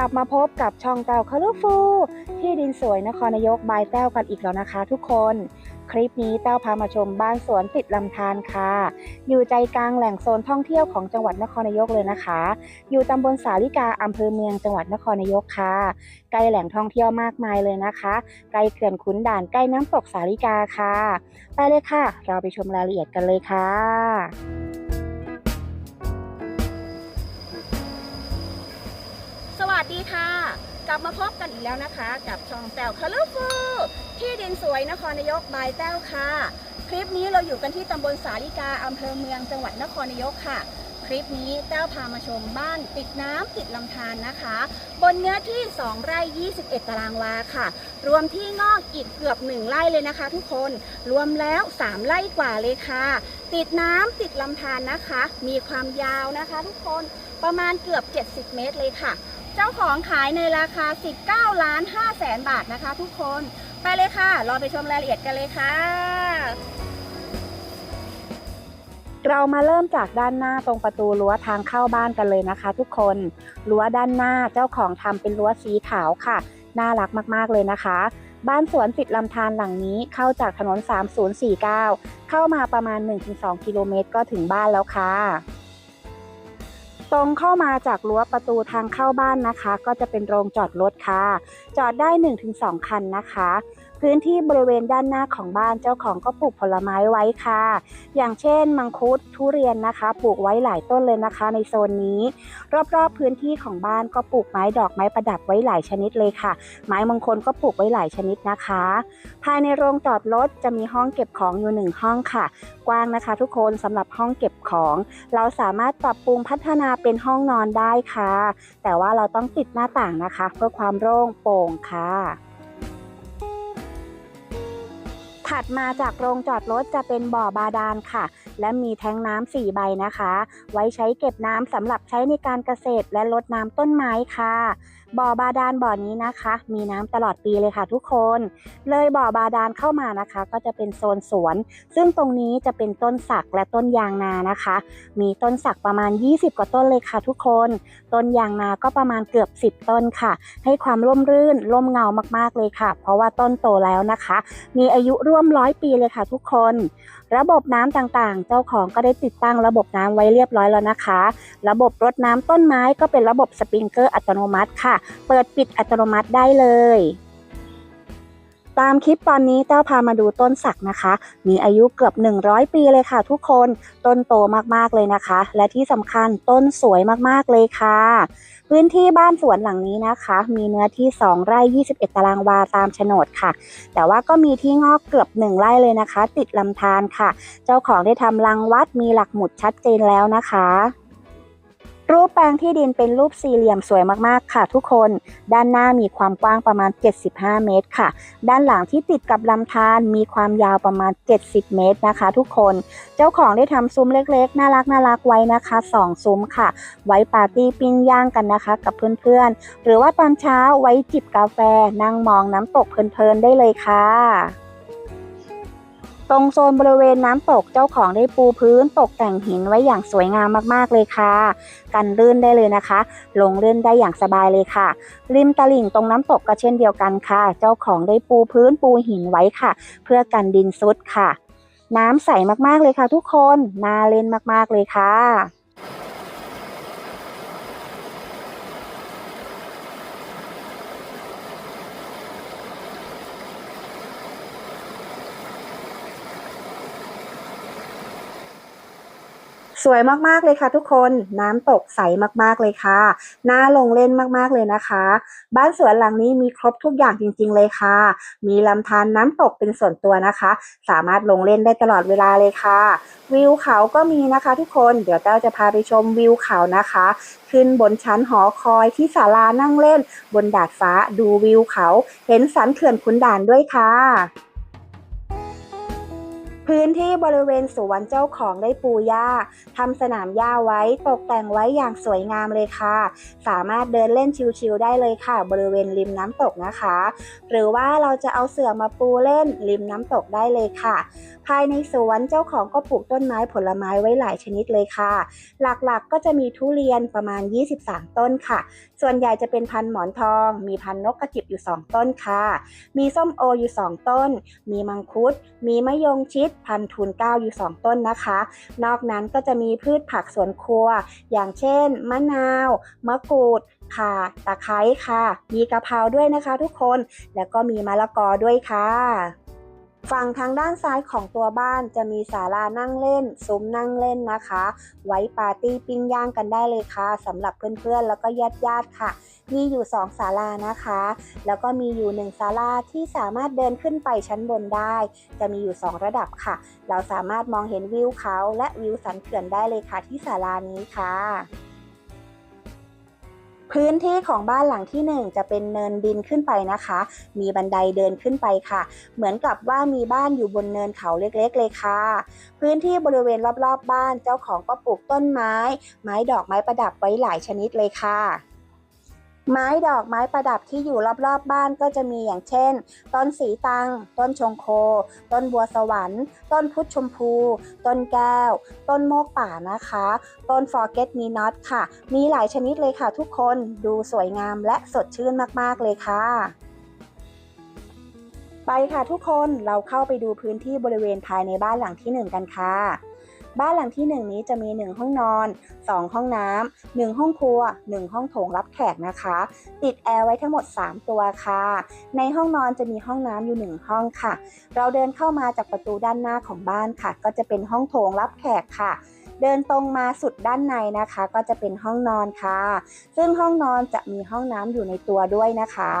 กลับมาพบกับช่องเต้าคารุฟูที่ดินสวยนครนายกบายแต้วกันอีกแล้วนะคะทุกคน คลิปนี้เต้าพามาชมบ้านสวนติดลำธารค่ะ อยู่ใจกลางแหล่งโซนท่องเที่ยวของจังหวัดนครนายกเลยนะคะ อยู่ตำบลสาลิกาอำเภอเมืองจังหวัดนครนายกค่ะใกล้แหล่งท่องเที่ยวมากมายเลยนะคะใกล้เขื่อนขุนด่านใกล้น้ำตกสาลิกาค่ะ ไปเลยค่ะ เราไปชมรายละเอียดกันเลยค่ะ กลับมาพบกันอีกแล้วนะคะ กับช่องแต้วคาร์ฟูที่ดินสวยนครนายกบายแต้วค่ะ คลิปนี้เราอยู่กันที่ตำบลสาลิกาอำเภอเมืองจังหวัดนครนายกค่ะ คลิปนี้แต้วพามาชมบ้านติดน้ำติดลำธารนะคะ บนเนื้อที่ 2 ไร่ 21 ตารางวาค่ะ รวมที่นอกอีกเกือบ 1 ไร่เลยนะคะ ทุกคนรวมแล้ว 3 ไร่กว่าเลยค่ะ ติดน้ำติดลำธารนะคะ มีความยาวนะคะ ทุกคนประมาณเกือบ 70 เมตรเลยค่ะ เจ้าของขายในราคา 19 ล้าน5แสนบาทนะคะทุกคน ไปเลยค่ะ รอไปชมรายละเอียดกันเลยค่ะ เรามาเริ่มจากด้านหน้าตรงประตูรั้วทางเข้าบ้านกันเลยนะคะ ทุกคน รั้วด้านหน้าเจ้าของทำเป็นรั้วสีขาวค่ะ น่ารักมากๆเลยนะคะบ้านสวนติดลำธารหลังนี้เข้าจากถนน 3049 เข้ามาประมาณ 1-2 กิโลเมตรก็ถึงบ้านแล้วค่ะ ตรงเข้ามาจากรั้วประตูทางเข้าบ้านนะคะ ก็จะเป็นโรงจอดรถค่ะ จอดได้ 1-2 คันนะคะ พื้นที่บริเวณด้านหน้าของบ้านเจ้าของก็ปลูกผลไม้ไว้ค่ะ อย่างเช่น มังคุดทุเรียนนะคะ ปลูกไว้หลายต้นเลยนะคะ ในโซนนี้ รอบๆพื้นที่ของบ้านก็ปลูกไม้ดอกไม้ประดับไว้หลายชนิดเลยค่ะ ไม้มงคลก็ปลูกไว้หลายชนิดนะคะ ภายในโรงจอดรถจะมีห้องเก็บของอยู่หนึ่งห้องค่ะ กว้างนะคะ ทุกคนสำหรับห้องเก็บของ เราสามารถปรับปรุงพัฒนาเป็นห้องนอนได้ค่ะ แต่ว่าเราต้องติดหน้าต่างนะคะ เพื่อความโล่งโปร่งค่ะ ถัดมาจากโรงจอดรถจะเป็นบ่อบาดาลค่ะ และมีแท้งน้ำสี่ใบนะคะ ไว้ใช้เก็บน้ำสำหรับใช้ในการเกษตรและรดน้ำต้นไม้ค่ะ บ่อบาดาลบ่อนี้นะคะ มีน้ำตลอดปีเลยค่ะทุกคน เลยบ่อบาดาลเข้ามานะคะ ก็จะเป็นโซนสวน ซึ่งตรงนี้จะเป็นต้นสักและต้นยางนานะคะ มีต้นสักประมาณ 20 กว่าต้นเลยค่ะทุกคน ต้นยางนาก็ประมาณเกือบ 10 ต้นค่ะ ให้ความร่มรื่นร่มเงามากๆเลยค่ะ เพราะว่าต้นโตแล้วนะคะ มีอายุร่วมร้อยปีเลยค่ะทุกคนระบบน้ำต่างๆ เจ้าของก็ได้ติดตั้งระบบน้ำไว้เรียบร้อยแล้วนะคะ ระบบรดน้ำต้นไม้ก็เป็นระบบสปริงเกอร์อัตโนมัติค่ะ เปิดปิดอัตโนมัติได้เลยตามคลิปตอนนี้เต้าพามาดูต้นสักนะคะ มีอายุเกือบ 100 ปีเลยค่ะทุกคน ต้นโตมากๆเลยนะคะ และที่สำคัญต้นสวยมากๆเลยค่ะ พื้นที่บ้านสวนหลังนี้นะคะ มีเนื้อที่ 2 ไร่ 21 ตารางวาตามโฉนดค่ะ แต่ว่าก็มีที่งอกเกือบ 1 ไร่เลยนะคะ ติดลำธารค่ะ เจ้าของได้ทำรังวัดมีหลักหมุดชัดเจนแล้วนะคะ รูปแปลงที่ดินเป็นรูปสี่เหลี่ยมสวยมากๆค่ะทุกคน ด้านหน้ามีความกว้างประมาณ 75 เมตรค่ะ ด้านหลังที่ติดกับลำธารมีความยาวประมาณ 70 เมตรนะคะ ทุกคน เจ้าของได้ทำซุ้มเล็กๆ น่ารักน่ารักไว้นะคะ 2 ซุ้มค่ะ ไว้ปาร์ตี้ปิ้งย่างกันนะคะ กับเพื่อนๆ หรือว่าตอนเช้าไว้จิบกาแฟนั่งมองน้ำตกเพลินๆได้เลยค่ะ ตรงโซนบริเวณน้ำตกเจ้าของได้ปูพื้นตกแต่งหินไว้อย่างสวยงามมากๆเลยค่ะ กันลื่นได้เลยนะคะ ลงเล่นได้อย่างสบายเลยค่ะ ริมตลิ่งตรงน้ำตกก็เช่นเดียวกันค่ะ เจ้าของได้ปูพื้นปูหินไว้ค่ะ เพื่อกันดินซุดค่ะ น้ำใสมากๆเลยค่ะ ทุกคนน่าเล่นมากๆเลยค่ะ สวยมากๆเลยค่ะทุกคนน้ำตกใสมากๆเลยค่ะน่าลงเล่นมากๆเลยนะคะ บ้านสวนหลังนี้มีครบทุกอย่างจริง ๆ เลยค่ะ มีลำธารน้ำตกเป็นส่วนตัวนะคะ สามารถลงเล่นได้ตลอดเวลาเลยค่ะ วิวเขาก็มีนะคะทุกคนเดี๋ยวเต้าจะพาไปชมวิวเขานะคะ ขึ้นบนชั้นหอคอยที่ศาลานั่งเล่น บนดาดฟ้าดูวิวเขา เห็นสันเขื่อนขุนด่านด้วยค่ะ พื้นที่บริเวณสวนเจ้าของได้ปูหญ้าทำสนามหญ้าไว้ตกแต่งไว้อย่างสวยงามเลยค่ะ สามารถเดินเล่นชิลๆได้เลยค่ะ บริเวณริมน้ำตกนะคะ หรือว่าเราจะเอาเสื่อมาปูเล่นริมน้ำตกได้เลยค่ะ ภายในสวนเจ้าของก็ปลูกต้นไม้ผลไม้ไว้หลายชนิดเลยค่ะ หลักๆก็จะมีทุเรียนประมาณ 23 ต้นค่ะ ส่วนใหญ่จะเป็นพันธุ์หมอนทอง มีพันธุ์นกกระจิบอยู่ 2 ต้นค่ะ มีส้มโออยู่ 2 ต้น มีมังคุด มีมะยงชิดพันธุ์ทูนเก้าอยู่ 2 ต้นนะคะ นอกนั้นก็จะมีพืชผักสวนครัว อย่างเช่น มะนาว มะกรูดข่าตะไคร้ค่ะ มีกะเพราด้วยนะคะทุกคน แล้วก็มีมะละกอด้วยค่ะ ฝั่งทางด้านซ้ายของตัวบ้านจะมีศาลานั่งเล่น ซุ้มนั่งเล่นนะคะ ไว้ปาร์ตี้ปิ้งย่างกันได้เลยค่ะสำหรับเพื่อนๆ แล้วก็ญาติๆค่ะ มีอยู่ 2ศาลานะคะ แล้วก็มีอยู่1ศาลาที่สามารถเดินขึ้นไปชั้นบนได้ จะมีอยู่ 2 ระดับค่ะ เราสามารถมองเห็นวิวเขาและวิวสันเขื่อนได้เลยค่ะที่ศาลานี้ค่ะ พื้นที่ของบ้านหลังที่ 1 จะเป็นเนินดินขึ้นไปนะคะ มีบันไดเดินขึ้นไปค่ะ เหมือนกับว่ามีบ้านอยู่บนเนินเขาเล็กๆ เลยค่ะ พื้นที่บริเวณรอบๆบบ้านเจ้าของก็ปลูกต้นไม้ ไม้ดอกไม้ประดับไว้หลายชนิดเลยค่ะ ไม้ดอกไม้ประดับที่อยู่รอบๆบบ้านก็จะมีอย่างเช่น ต้นสีตัง ต้นชงโค ต้นบัวสวรรค์ ต้นพุทธชมพู ต้นแก้ว ต้นโมกป่านะคะ ต้น forget me not ค่ะ มีหลายชนิดเลยค่ะทุกคน ดูสวยงามและสดชื่นมากๆเลยค่ะไปค่ะทุกคนเราเข้าไปดูพื้นที่บริเวณภายในบ้านหลังที่ 1 กันค่ะ บ้านหลังที่ 1 นี้จะมี 1 ห้องนอน 2 ห้องน้ำ1ห้องครัว 1 ห้องโถงรับแขกนะคะ ติดแอร์ไว้ทั้งหมด 3 ตัวค่ะ ในห้องนอนจะมีห้องน้ำอยู่ 1 ห้องค่ะ เราเดินเข้ามาจากประตูด้านหน้าของบ้านค่ะ ก็จะเป็นห้องโถงรับแขกค่ะเดินตรงมาสุดด้านในนะคะ ก็จะเป็นห้องนอนค่ะ ซึ่งห้องนอนจะมีห้องน้ำอยู่ในตัวด้วยนะคะ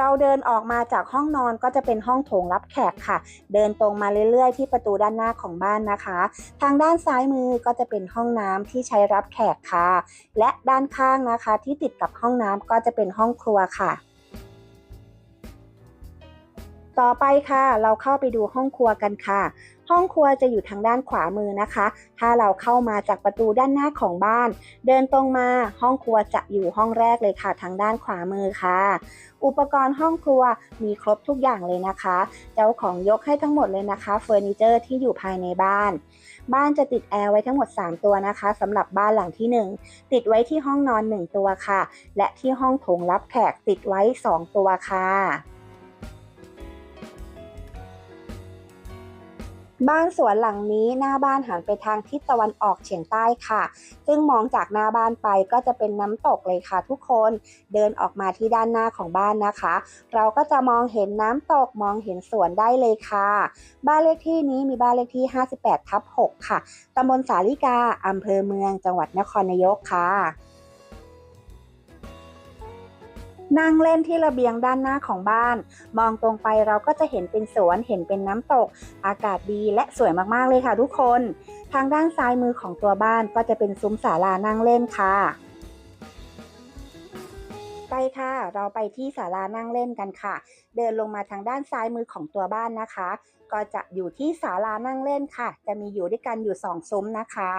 เราเดินออกมาจากห้องนอนก็จะเป็นห้องโถงรับแขกค่ะ เดินตรงมาเรื่อยๆ ที่ประตูด้านหน้าของบ้านนะคะ ทางด้านซ้ายมือก็จะเป็นห้องน้ำที่ใช้รับแขกค่ะ และด้านข้างนะคะที่ติดกับห้องน้ำก็จะเป็นห้องครัวค่ะ ต่อไปค่ะ เราเข้าไปดูห้องครัวกันค่ะ ห้องครัวจะอยู่ทางด้านขวามือนะคะ ถ้าเราเข้ามาจากประตูด้านหน้าของบ้าน เดินตรงมาห้องครัวจะอยู่ห้องแรกเลยค่ะ ทางด้านขวามือค่ะ อุปกรณ์ห้องครัวมีครบทุกอย่างเลยนะคะ เจ้าของยกให้ทั้งหมดเลยนะคะเฟอร์นิเจอร์ที่อยู่ภายในบ้าน บ้านจะติดแอร์ไว้ทั้งหมด 3 ตัวนะคะสำหรับบ้านหลังที่ 1 ติดไว้ที่ห้องนอน 1 ตัวค่ะ และที่ห้องโถงรับแขกติดไว้ 2 ตัวค่ะ บ้านสวนหลังนี้หน้าบ้านหันไปทางทิศตะวันออกเฉียงใต้ค่ะ ซึ่งมองจากหน้าบ้านไปก็จะเป็นน้ำตกเลยค่ะทุกคน เดินออกมาที่ด้านหน้าของบ้านนะคะ เราก็จะมองเห็นน้ำตกมองเห็นสวนได้เลยค่ะ บ้านเลขที่นี้มีบ้านเลขที่ 58ทับ6ค่ะตำบลสาลิกาอำเภอเมืองจังหวัดนครนายกค่ะ นั่งเล่นที่ระเบียงด้านหน้าของบ้าน มองตรงไปเราก็จะเห็นเป็นสวนเห็นเป็นน้ำตก อากาศดีและสวยมากๆเลยค่ะทุกคน ทางด้านซ้ายมือของตัวบ้านก็จะเป็นซุ้มศาลานั่งเล่นค่ะ ไปค่ะ เราไปที่ศาลานั่งเล่นกันค่ะ เดินลงมาทางด้านซ้ายมือของตัวบ้านนะคะ ก็จะอยู่ที่ศาลานั่งเล่นค่ะ จะมีอยู่ด้วยกันอยู่สองซุ้มนะคะ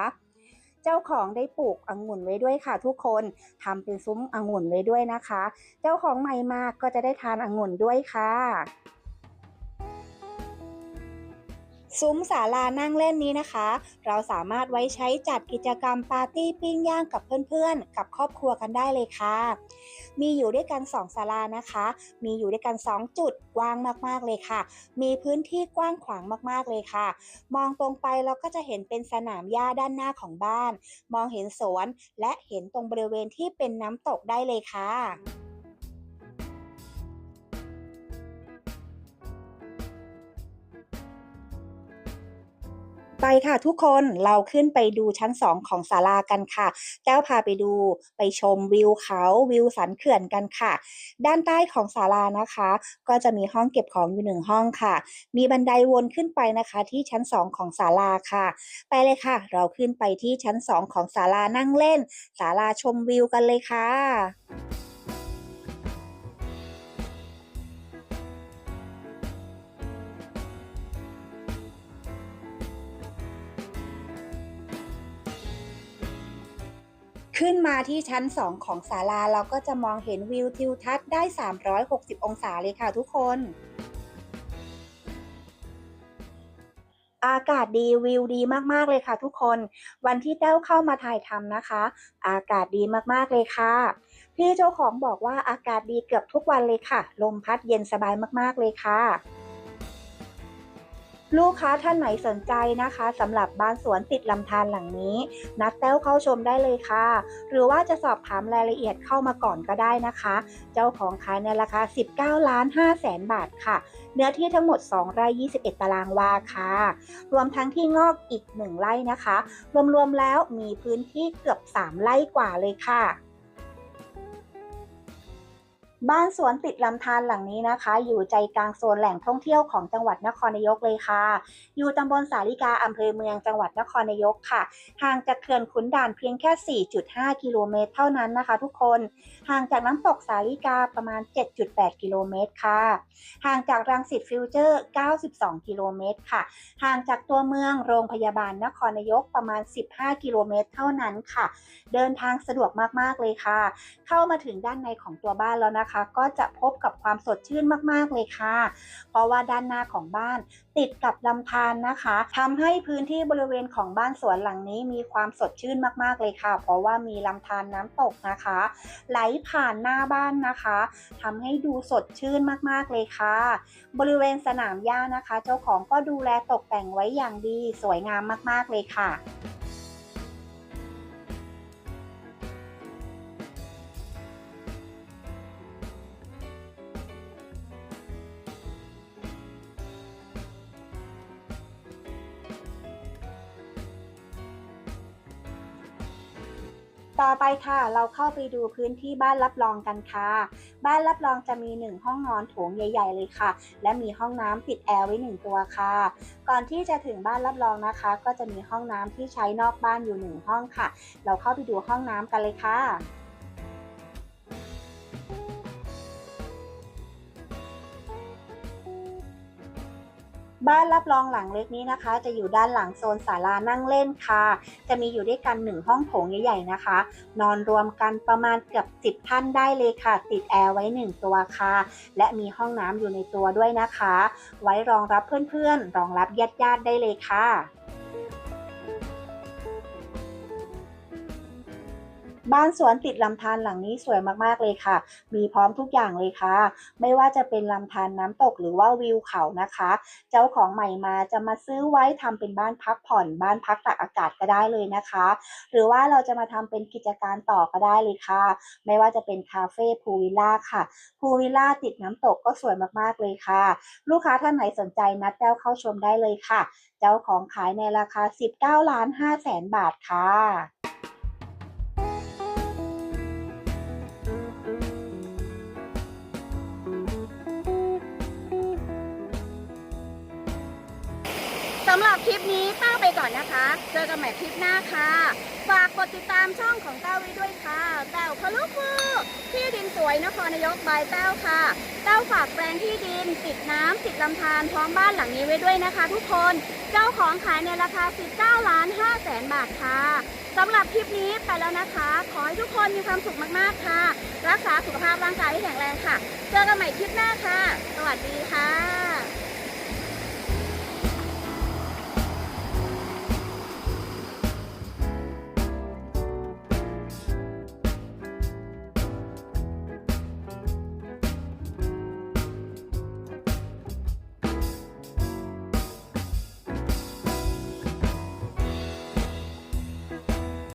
เจ้าของได้ปลูกองุ่นไว้ด้วยค่ะ ทุกคนทำเป็นซุ้มองุ่นไว้ด้วยนะคะ เจ้าของใหม่มากก็จะได้ทานองุ่นด้วยค่ะ ซุ้มศาลานั่งเล่นนี้นะคะ เราสามารถไว้ใช้จัดกิจกรรมปาร์ตี้ปิ้งย่างกับเพื่อนๆ กับครอบครัวกันได้เลยค่ะ มีอยู่ด้วยกัน2ศาลานะคะ มีอยู่ด้วยกัน 2 จุดกว้างมากๆเลยค่ะ มีพื้นที่กว้างขวางมากๆเลยค่ะ มองตรงไปเราก็จะเห็นเป็นสนามหญ้าด้านหน้าของบ้าน มองเห็นสวนและเห็นตรงบริเวณที่เป็นน้ำตกได้เลยค่ะ ไปค่ะทุกคนเราขึ้นไปดูชั้น 2 ของศาลากันค่ะ แก้วพาไปดูไปชมวิวเขาวิวสันเขื่อนกันค่ะ ด้านใต้ของศาลานะคะ ก็จะมีห้องเก็บของอยู่หนึ่งห้องค่ะ มีบันไดวนขึ้นไปนะคะ ที่ชั้น 2 ของศาลาค่ะ ไปเลยค่ะ เราขึ้นไปที่ชั้น 2 ของศาลานั่งเล่นศาลาชมวิวกันเลยค่ะ ขึ้นมาที่ชั้น 2 ของศาลาเราก็จะมองเห็นวิวทิวทัศน์ได้ 360 องศาเลยค่ะทุกคน อากาศดีวิวดีมากๆเลยค่ะทุกคน วันที่แต้วเข้ามาถ่ายทำนะคะ อากาศดีมากๆเลยค่ะ พี่เจ้าของบอกว่าอากาศดีเกือบทุกวันเลยค่ะ ลมพัดเย็นสบายมากๆเลยค่ะ ลูกค้าท่านไหนสนใจนะคะสำหรับบ้านสวนติดลำธารหลังนี้ นัดแต้วเข้าชมได้เลยค่ะ หรือว่าจะสอบถามรายละเอียดเข้ามาก่อนก็ได้นะคะ เจ้าของขายในราคา 19 ล้าน5แสนบาทค่ะ เนื้อที่ทั้งหมด 2 ไร่ 21 ตารางวาค่ะ รวมทั้งที่งอกอีก 1 ไร่นะคะ รวมๆแล้วมีพื้นที่เกือบ 3 ไร่กว่าเลยค่ะ บ้านสวนติดลำธารหลังนี้นะคะ อยู่ใจกลางโซนแหล่งท่องเที่ยวของจังหวัดนครนายกเลยค่ะ อยู่ตำบลสาลิกาอำเภอเมืองจังหวัดนครนายกค่ะ ห่างจากเขื่อนขุนด่านเพียงแค่ 4.5 กิโลเมตรเท่านั้นนะคะ ทุกคน ห่างจากน้ำตกสาลิกาประมาณ 7.8 กิโลเมตรค่ะ ห่างจากรังสิตฟิวเจอร์ 92 กิโลเมตรค่ะ ห่างจากตัวเมืองโรงพยาบาลนครนายกประมาณ 15 กิโลเมตรเท่านั้นค่ะ เดินทางสะดวกมากๆเลยค่ะ เข้ามาถึงด้านในของตัวบ้านแล้วนะคะก็จะพบกับความสดชื่นมากๆเลยค่ะ เพราะว่าด้านหน้าของบ้าน ติดกับลำธารนะคะทำให้พื้นที่บริเวณของบ้านสวนหลังนี้มีความสดชื่นมากๆเลยค่ะ เพราะว่ามีลำธารน้ำตกนะคะ ไหลผ่านหน้าบ้านนะคะทำให้ดูสดชื่นมากๆเลยค่ะ บริเวณสนามหญ้านะคะ เจ้าของก็ดูแลตกแต่งไว้อย่างดีสวยงามมากๆเลยค่ะ ต่อไปค่ะ เราเข้าไปดูพื้นที่บ้านรับรองกันค่ะ บ้านรับรองจะมี 1 ห้องนอนโถงใหญ่ ๆ เลยค่ะ และมีห้องน้ำติดแอร์ไว้ 1 ตัวค่ะ ก่อนที่จะถึงบ้านรับรองนะคะ ก็จะมีห้องน้ำที่ใช้นอกบ้านอยู่ 1 ห้องค่ะ เราเข้าไปดูห้องน้ำกันเลยค่ะ บ้านรับรองหลังเล็กนี้นะคะ จะอยู่ด้านหลังโซนศาลานั่งเล่นค่ะ จะมีอยู่ด้วยกันหนึ่งห้องโถงใหญ่ๆนะคะ นอนรวมกันประมาณเกือบ 10 ท่านได้เลยค่ะ ติดแอร์ไว้ 1 ตัวค่ะ และมีห้องน้ำอยู่ในตัวด้วยนะคะ ไว้รองรับเพื่อนๆ รองรับญาติๆได้เลยค่ะ บ้านสวนติดลำธารหลังนี้สวยมากๆเลยค่ะ มีพร้อมทุกอย่างเลยค่ะ ไม่ว่าจะเป็นลำธารน้ำตกหรือว่าวิวเขานะคะ เจ้าของใหม่มาจะมาซื้อไว้ทำเป็นบ้านพักผ่อนบ้านพักตากอากาศก็ได้เลยนะคะ หรือว่าเราจะมาทำเป็นกิจการต่อก็ได้เลยค่ะ ไม่ว่าจะเป็นคาเฟ่พูวิลล่าค่ะพูวิลล่าติดน้ำตกก็สวยมากๆเลยค่ะ ลูกค้าท่านไหนสนใจนัดแต้วเข้าชมได้เลยค่ะ เจ้าของขายในราคา 19ล้าน5แสนบาทค่ะ สำหรับคลิปนี้ต้าไปก่อนนะคะ เจอกันใหม่คลิปหน้าค่ะ ฝากกดติดตามช่องของเต้าไว้ด้วยค่ะแต้วพะลุฟูที่ดินสวยนครนายกบายแต้วค่ะแต้วฝากแปลงที่ดินติดน้ำติดลำธารพร้อมบ้านหลังนี้ไว้ด้วยนะคะ ทุกคน เจ้าของขายในราคา 19 ล้าน5แสนบาทค่ะสำหรับคลิปนี้ไปแล้วนะคะ ขอให้ทุกคนมีความสุขมากๆค่ะ รักษาสุขภาพร่างกายให้แข็งแรงค่ะ เจอกันใหม่คลิปหน้าค่ะ สวัสดีค่ะ